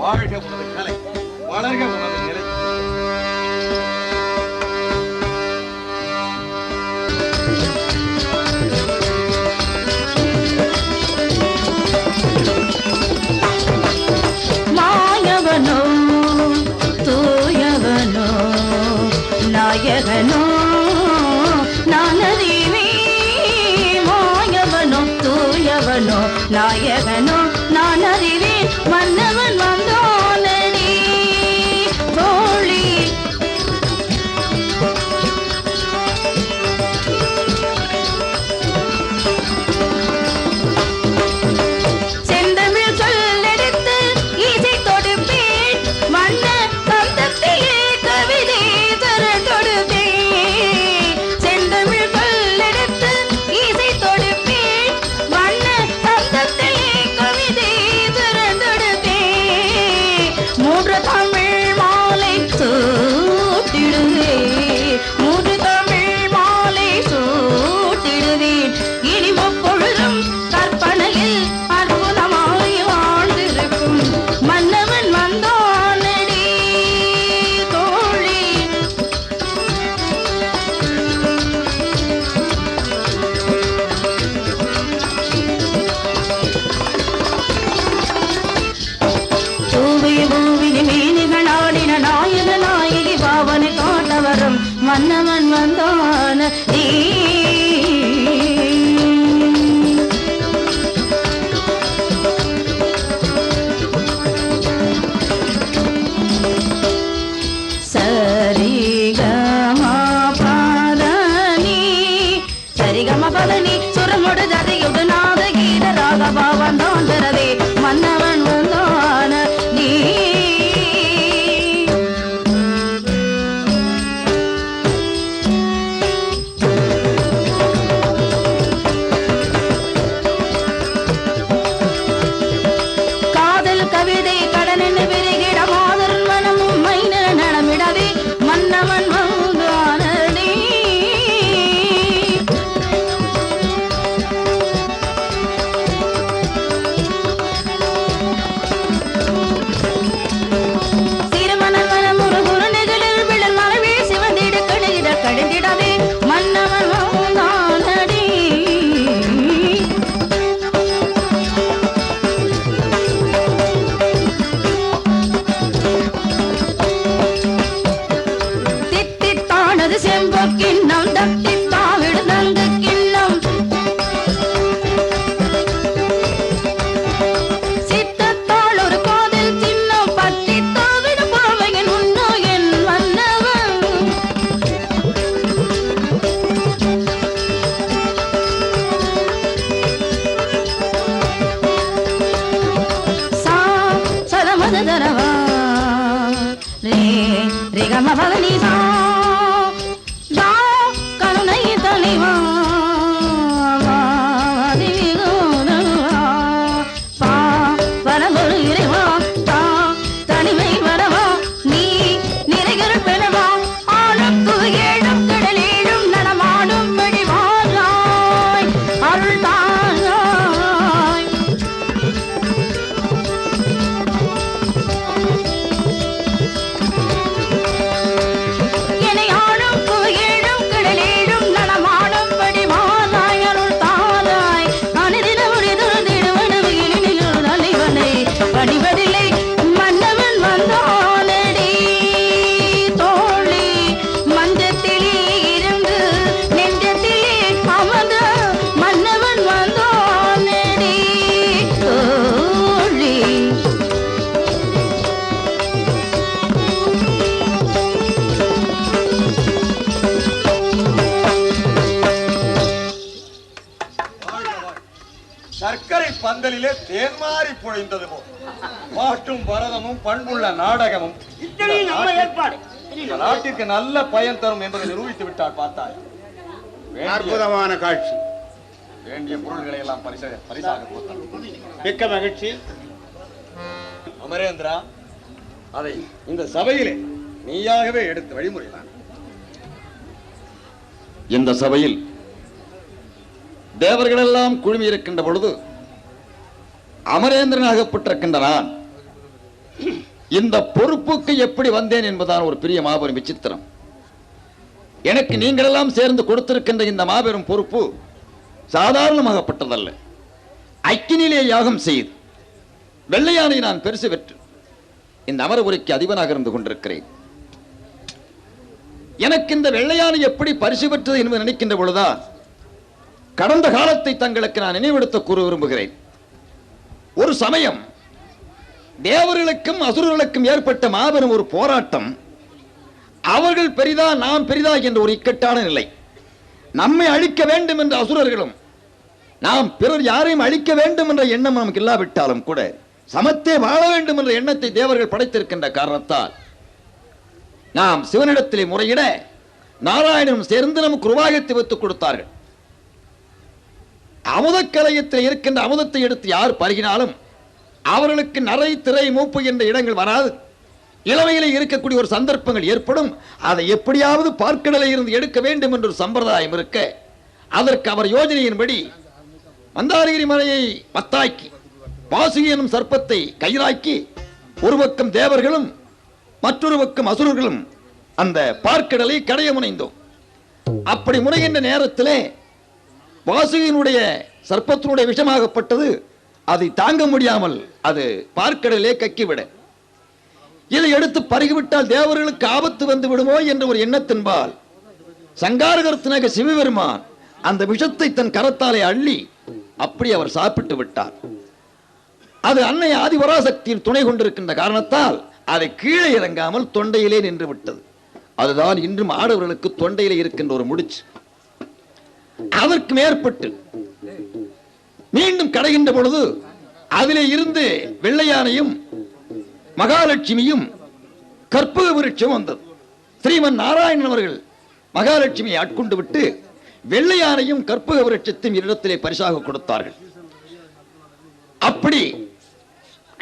வாழ்க உனது கலை வளர்க உனது நிலை. மாயவனோ தூயவனோ நாயகனோ நானதீவி மாயவனோ நான் அறிவேன் மன்னவன் மன்னவன் வந்தான் நீ. சரிகம பதனி சுரமுடு ஜதியுடு நாத கீத ராகபாவன். ధరవా. రే రే గమ సా. காதலிலே தேன்மாறி புழைந்தது போல் பாட்டும் பரதமும் பண்புள்ள நாடகமும் நாட்டிற்கு நல்ல பயன் தரும் என்பதை நிரூபித்து விட்டார் பார்த்தாய். அற்புதமான காட்சி. வேண்டிய பொருள்களை எல்லாம் பரிசாக மிக்க மகிழ்ச்சி. அமரேந்திரா அதை இந்த சபையிலே நீயாகவே எடுத்து வழிமுறைதான். இந்த சபையில் தேவர்களெல்லாம் குழுமி இருக்கின்ற பொழுது அமரேந்திரன் அகப்பட்டிருக்கின்றான் இந்த பொறுப்புக்கு எப்படி வந்தேன் என்பதான ஒரு பெரிய மாபெரும் விசித்திரம். எனக்கு நீங்களெல்லாம் சேர்ந்து கொடுத்திருக்கின்ற இந்த மாபெரும் பொறுப்பு சாதாரணமாகப்பட்டதல்ல. அக்கினிலே யாகம் செய்து வெள்ளையானை நான் பெருசு பெற்று இந்த அமரபுரிக்கு அதிபனாக இருந்து கொண்டிருக்கிறேன். எனக்கு இந்த வெள்ளையானை எப்படி பரிசு பெற்றது என்று நினைக்கின்ற பொழுதா கடந்த காலத்தை தங்களுக்கு நான் நினைவெடுத்த கூற விரும்புகிறேன். ஒரு சமயம் தேவர்களுக்கும் அசுரர்களுக்கும் ஏற்பட்ட மாபெரும் ஒரு போராட்டம். அவர்கள் பெரிதா நாம் பெரிதா என்ற ஒரு இக்கட்டான நிலை. நம்மை அழிக்க வேண்டும் என்ற அசுரர்களும் நாம் பிறர் யாரையும் அழிக்க வேண்டும் என்ற எண்ணம் நமக்கு இல்லாவிட்டாலும் கூட சமத்தே வாழ வேண்டும் என்ற எண்ணத்தை தேவர்கள் படைத்திருக்கின்ற காரணத்தால் நாம் சிவனிடத்திலே முறையிட நாராயணனும் சேர்ந்து நமக்கு உருவாகத்தை வைத்துக் கொடுத்தார்கள். அமுதக் கலையத்தில் இருக்கின்ற அமுதத்தை எடுத்து யார் பருகினாலும் அவர்களுக்கு நரை திரை மூப்பு என்ற இடங்கள் வராது. இளவையில் இருக்கக்கூடிய ஒரு சந்தர்ப்பங்கள் ஏற்படும். அதை எப்படியாவது பார்க்கடலை இருந்து எடுக்க வேண்டும் என்ற ஒரு சம்பிரதாயம் இருக்க அதற்கு அவர் யோஜனையின்படி மந்தாரகிரி மலையை பத்தாக்கி வாசுகி எனும் சர்ப்பத்தை கயிறாக்கி ஒரு பக்கம் தேவர்களும் மற்றொரு பக்கம் அசுரர்களும் அந்த பார்க்கடலை கடைய முனைந்தோம். அப்படி முனைகின்ற நேரத்திலே வாசுகியினுடைய சர்ப்பத்தினுடைய விஷமாகப்பட்டது அதை தாங்க முடியாமல் அது பார்க்கடலே கக்கிவிட. இதை எடுத்து பருகிவிட்டால் தேவர்களுக்கு ஆபத்து வந்து விடுமோ என்ற ஒரு எண்ணத்தின்பால் சங்காரகர்த்தனக சிவபெருமான் அந்த விஷத்தை தன் கரத்தாலே அள்ளி அப்படி அவர் சாப்பிட்டு விட்டார். அது அன்னை ஆதிபராசக்தியில் துணை கொண்டிருக்கின்ற காரணத்தால் அதை கீழே இறங்காமல் தொண்டையிலே நின்று விட்டது. அதுதான் இன்றும் ஆடவர்களுக்கு தொண்டையிலே இருக்கின்ற ஒரு முடிச்சு. அதற்கு மேற்பட்டு மீண்டும் கடைகின்ற பொழுது அதிலே இருந்து வெள்ளையானையும் மகாலட்சுமியும் கற்பக விருட்சம் வந்தது. ஸ்ரீமன் நாராயணன் அவர்கள் மகாலட்சுமியை ஆட்கொண்டு விட்டு வெள்ளையானையும் கற்பக விருட்சத்தையும் இடத்திலே பரிசாக கொடுத்தார்கள். அப்படி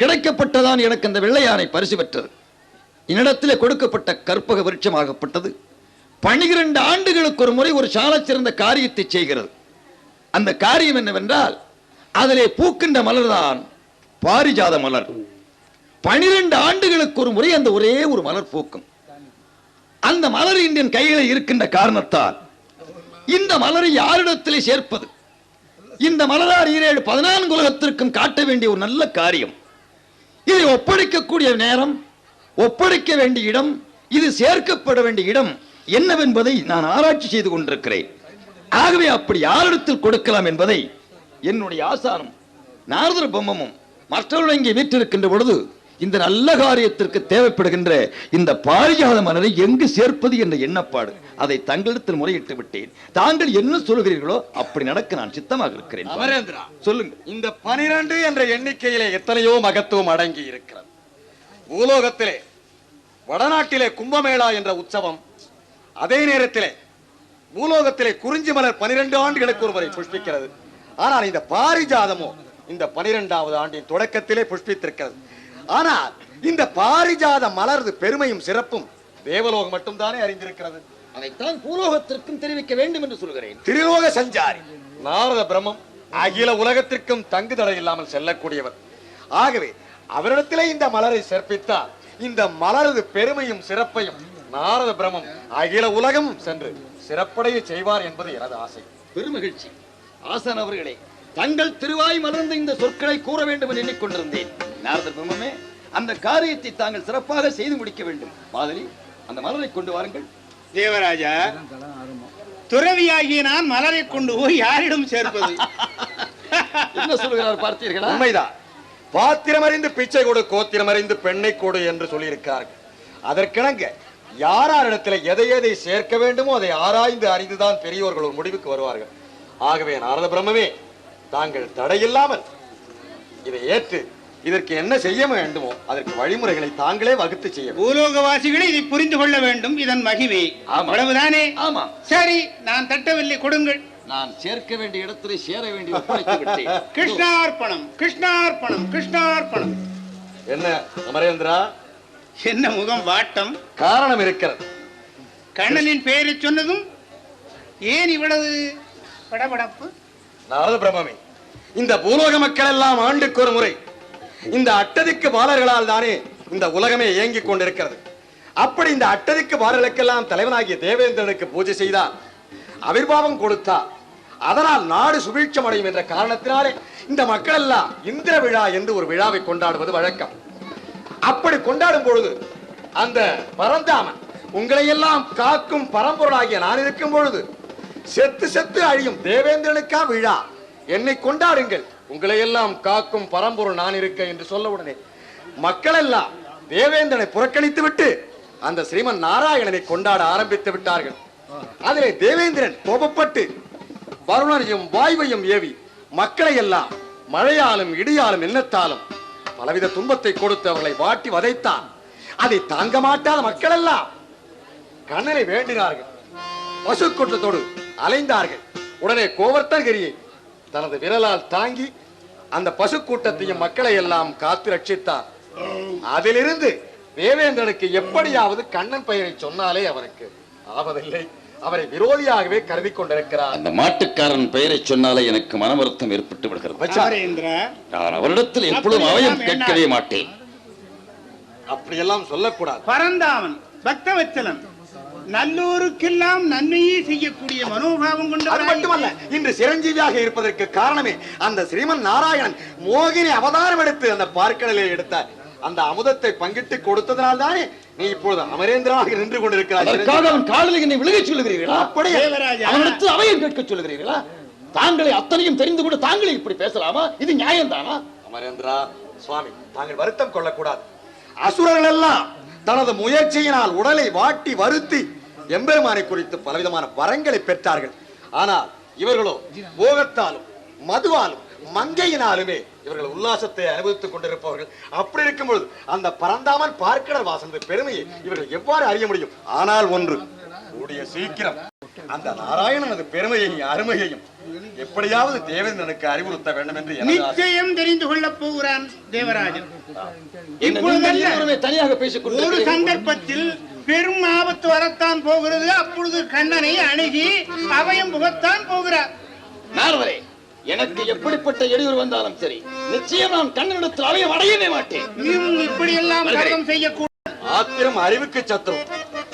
கிடைக்கப்பட்டதான் எனக்கு அந்த வெள்ளையானை பரிசு பெற்றது. என்னிடத்திலே கொடுக்கப்பட்ட கற்பக விருட்சமாகப்பட்டது பனிரெண்டு ஆண்டுகளுக்கு ஒரு முறை ஒரு சாலை சிறந்த காரியத்தை செய்கிறது. அந்த காரியம் என்னவென்றால் அதிலே பூக்கின்ற மலர்தான் பாரிஜாத மலர். பனிரெண்டு ஆண்டுகளுக்கு ஒரு முறை அந்த ஒரே ஒரு மலர் பூக்கும். அந்த மலர் இன்றைய கையில இருக்கின்ற காரணத்தால் இந்த மலரை யாரிடத்திலே சேர்ப்பது? இந்த மலரார் ஈரேழு பதினான்கு உலகத்திற்கும் காட்ட வேண்டிய ஒரு நல்ல காரியம். இதை ஒப்படைக்கக்கூடிய நேரம் ஒப்படைக்க வேண்டிய இடம் இது சேர்க்கப்பட வேண்டிய இடம் என்னவென்பதை நான் ஆராய்ச்சி செய்து கொண்டிருக்கிறேன். ஆகவே அப்படி யாரிடத்தில் கொடுக்கலாம் என்பதை என்னுடைய ஆசானம் நாரதர பொம்மமும் மற்றவர்கள் இங்கே வீற்றிருக்கின்ற பொழுது இந்த நல்ல காரியத்திற்கு தேவைப்படுகின்ற இந்த பாரிஜாத மலரை எங்கு சேர்ப்பது என்ற எண்ணப்பாடு அதை தங்களிடத்தில் முறையிட்டு விட்டேன். தாங்கள் என்ன சொல்கிறீர்களோ அப்படி நடக்க நான் சித்தமாக இருக்கிறேன். அமரேந்திரா சொல்லுங்க. இந்த பனிரெண்டு என்ற எண்ணிக்கையிலே எத்தனையோ மகத்துவம் அடங்கி இருக்கிறது பூலோகத்திலே வடநாட்டிலே கும்பமேளா என்ற உற்சவம் அதே நேரத்திலே பூலோகத்திலே குறிஞ்சி மலர் பனிரெண்டு ஆண்டுகளுக்கு ஒரு முறை புஷ்பிக்கிறது. ஆனால் இந்த பாரிஜாதமோ இந்த பனிரெண்டாவது ஆண்டின் தொடக்கத்திலே புஷ்பித்திருக்கிறது. ஆனால் இந்த பாரிஜாத மலர்து பெருமையும் சிறப்பும் தேவலோகம் மட்டும்தானே அறிந்திருக்கிறது. அதைத்தான் பூலோகத்திற்கும் தெரிவிக்க வேண்டும் என்று சொல்கிறேன். திரிலோக சஞ்சாரி நாரத பிரம்மம் அகில உலகத்திற்கும் தங்கு தடை இல்லாமல் செல்லக்கூடியவர். ஆகவே அவரிடத்திலே இந்த மலரை சேர்ப்பித்தால் இந்த மலரது பெருமையும் சிறப்பையும் நாரத பிரம்மம் அகில உலகம் சென்று சிறப்படைய செய்வார் என்பது எனது ஆசை. பெருமகிழ்ச்சி. ஆசான் அவர்களே தங்கள் திருவாய் மலர்ந்த இந்த சொற்களை கூற வேண்டும் என்று எண்ணிக்கொண்டிருந்தேன் நாரதர் பிரம்மமே அந்த காரியத்தை தாங்கள் சிறப்பாக செய்து முடிக்க வேண்டும். மாதிரி அந்த மலரை கொண்டு வாருங்கள். தேவராஜா துறவியாகிய நான் மலரை கொண்டு போய் யாரிடம் சேர்ப்பது? என்ன சொல்கிறார் பார்த்தீர்களா? உண்மைதான். பாத்திரம் அறிந்து பிச்சை கொடு கோத்திரம் அறிந்து பெண்ணை கொடு என்று சொல்லியிருக்கார்கள் அதற்கிணங்க யார் யாரிடத்துல எதை எதை சேர்க்க வேண்டுமோ அதை ஆராய்ந்து அறிந்துதான் பெரியோர்கள் ஒரு முடிவுக்கு வருவார்கள். ஆகவே நாரத பிரம்மமே தாங்கள் தடையில்லாமல் இதை ஏற்று இதற்கு என்ன செய்ய வேண்டுமோ அதற்கு வழிமுறைகளை தாங்களே வகுத்து செய்ய. பூலோகவாசிகளை இதை புரிந்து கொள்ள வேண்டும். இதன் மகிமை. அவ்வளவுதானே? ஆமா சரி நான் தட்டவில்லை கொடுங்கள். நான் சேர்க்க வேண்டிய இடத்திலே சேர வேண்டிய கிருஷ்ணார்ப்பணம் கிருஷ்ணார்ப்பணம் கிருஷ்ணார்ப்பணம். என்ன அமரேந்திரா? என்ன முகம் வாட்டம்? காரணம் இருக்கிறது. கண்ணனின் பெயரை சொன்னதும் ஏன் இவ்வளவு படபடப்பு? நாரத பிரம்மமே இந்த பூலோக மக்கள் எல்லாம் ஆண்டுக்கு ஒரு முறை இந்த அட்டதிக்கு பாலர்களால் தானே இந்த உலகமே இயங்கிக் கொண்டிருக்கிறது. அப்படி இந்த அட்டதிக்கு வாரலுக்கெல்லாம் தலைவனாகிய தேவேந்திரனுக்கு பூஜை செய்தார் அவிர்வாவம் கொடுத்தார் அதனால் நாடு சுபீட்சம் அடையும் என்ற காரணத்தினாலே இந்த மக்கள் எல்லாம் இந்திர விழா என்று ஒரு விழாவை கொண்டாடுவது வழக்கம். அப்படி கொண்டாடும் பொழுது அந்த பரந்தாமன் உங்களை எல்லாம் காக்கும் பரம்பொருளாகிய நான் இருக்கும் பொழுது செத்து செத்து அழியும் தேவேந்திரனுக்கா விழா. என்னை கொண்டாடுங்கள். உங்களை எல்லாம் காக்கும் பரம்பொருள் நான் இருக்க என்று சொல்ல உடனே மக்கள் எல்லாம் தேவேந்திரனை புறக்கணித்து விட்டு அந்த ஸ்ரீமன் நாராயணனை கொண்டாட ஆரம்பித்து விட்டார்கள். அதிலே தேவேந்திரன் கோபப்பட்டு வருணனையும் வாயுவையும் ஏவி மக்களை எல்லாம் மழையாலும் இடியாலும் எண்ணத்தாலும் பலவித துன்பத்தை கொடுத்து அவர்களை வாட்டி வதைத்தான். அதை தாங்க மாட்டாத மக்கள் எல்லாம் கண்ணனை வேண்டினார்கள் பசு கூட்டத்தோடு அலைந்தார்கள். உடனே கோவர்த்தகிரியை தனது விரலால் தாங்கி அந்த பசு கூட்டத்தையும் மக்களை எல்லாம் காத்து ரட்சித்தார். அதிலிருந்து தேவேந்திரனுக்கு எப்படியாவது கண்ணன் பெயரை சொன்னாலே அவருக்கு ஆவதில்லை. அவரை விரோதியாகவே கருதி கொண்டிருக்கிறார். அந்த மாட்டுக்காரன் பெயரை சொன்னாலே எனக்கு மன வருத்தம் ஏற்பட்டு விடுகிறது. நான் அவரிடத்தில் எப்பொழுதும் அவயம் கேட்கவே மாட்டேன். அப்படியெல்லாம் சொல்லக்கூடாது. பரந்தாமன் பக்தவச்சலன் நல்லோருக்கெல்லாம் நன்மையே செய்யக்கூடிய மனோபாவம் அது கொண்டவராய் மட்டுமல்ல இன்று சிரஞ்சீவியாக இருப்பதற்கு காரணமே அந்த ஸ்ரீமன் நாராயணன் மோகினி அவதாரம் எடுத்து அந்த பார்க்கடலை எடுத்த அந்த அமுதத்தை பங்கிட்டு கொடுத்ததனால் தானே நீ இப்பொழுது அமரேந்திரனாக நின்று கொண்டிருக்கிறாய். அதற்காக. அவன் காலில் என்னை விலகச் சொல்லுகிறீர்களா? அப்படியே? அவையம் கேட்க சொல்லுகிறீர்களா? தாங்களை அத்தனையும் தெரிந்து கூட தாங்களே இப்படி பேசலாமா? இது நியாயம்தானா? அமரேந்திரா சுவாமி தாங்கள் வருத்தம் கொள்ளக்கூடாது. அசுரர்கள் எல்லாம் தனது முயற்சியினால் உடலை வாட்டி வருத்தி எம்பெருமானை குறித்து பலவிதமான வரங்களை பெற்றார்கள். ஆனால் இவர்களோ போகத்தாலும் மதுவாலும் மங்கையினாலுமே இவர்கள் உல்லாசத்தை அனுபவித்துக் கொண்டிருப்பவர்கள். அப்படி இருக்கும் பொழுது அந்த பரந்தாமன் பார்க்கடல் வாசனது பெருமையை இவர்கள் எவ்வாறு அறிய முடியும்? ஆனால் ஒன்று கூடிய சீக்கிரம். அந்த நாராயணனது பெருமையையும் அருமையையும் எப்படியாவது தேவேந்திரனுக்கு அறிவுறுத்த வேண்டும் என்று. நிச்சயம் தெரிந்து கொள்ளப் போகிறான் தேவராஜன். தனியாக பேசிக் ஒரு. சந்தர்ப்பத்தில் பெரும் ஆபத்து வரத்தான் போகிறது. அப்பொழுது கண்ணனை அணுகி அவையும் புகத்தான் போகிறார். நாரதரே எனக்கு எப்படிப்பட்ட இடையூறு வந்தாலும் சரி நிச்சயம் நான் கண்ணனிடத்தில் அவையம் அடையவே மாட்டேன். கர்வம் செய்யக்கூடாது ஆத்திரம் அறிவுக்கு சத்ரு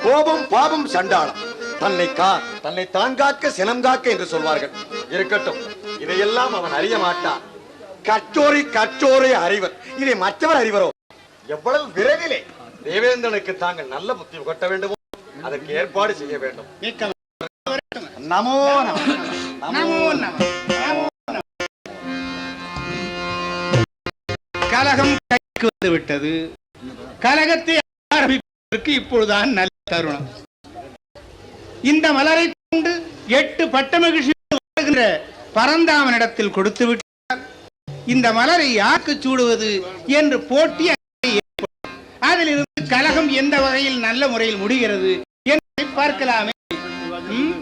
கோபம் பாபம் சண்டாளம். தன்னை கா தன்னை தான் காக்க சினம் காக்க என்று சொல்வார்கள். இருக்கட்டும் இதையெல்லாம் அவன் அறிய மாட்டான். கற்றோரை கற்றோரை அறிவர். இதை மற்றவர் அறிவரோ? எவ்வளவு விரைவிலே? தேவேந்திரனுக்கு தாங்கள் நல்ல புத்தி புகட்ட வேண்டுமோ? அதற்கு ஏற்பாடு செய்ய வேண்டும். நமோ நம. நமோ. நம கலகம் கைக்கு வந்துவிட்டது கலகத்தை ஆரம்பிப்பதற்கு இப்பொழுதுதான் நல்ல தருணம். இந்த மலரை கொண்டு எட்டு பட்ட மகிழ்ச்சி வருகின்ற பரந்தாமனிடத்தில் கொடுத்து விட்டார். இந்த மலரை யாருக்கு சூடுவது என்று போட்டி அதில் இருந்து கலகம் எந்த வகையில் நல்ல முறையில் முடிகிறது என்பதை பார்க்கலாமே. ம்?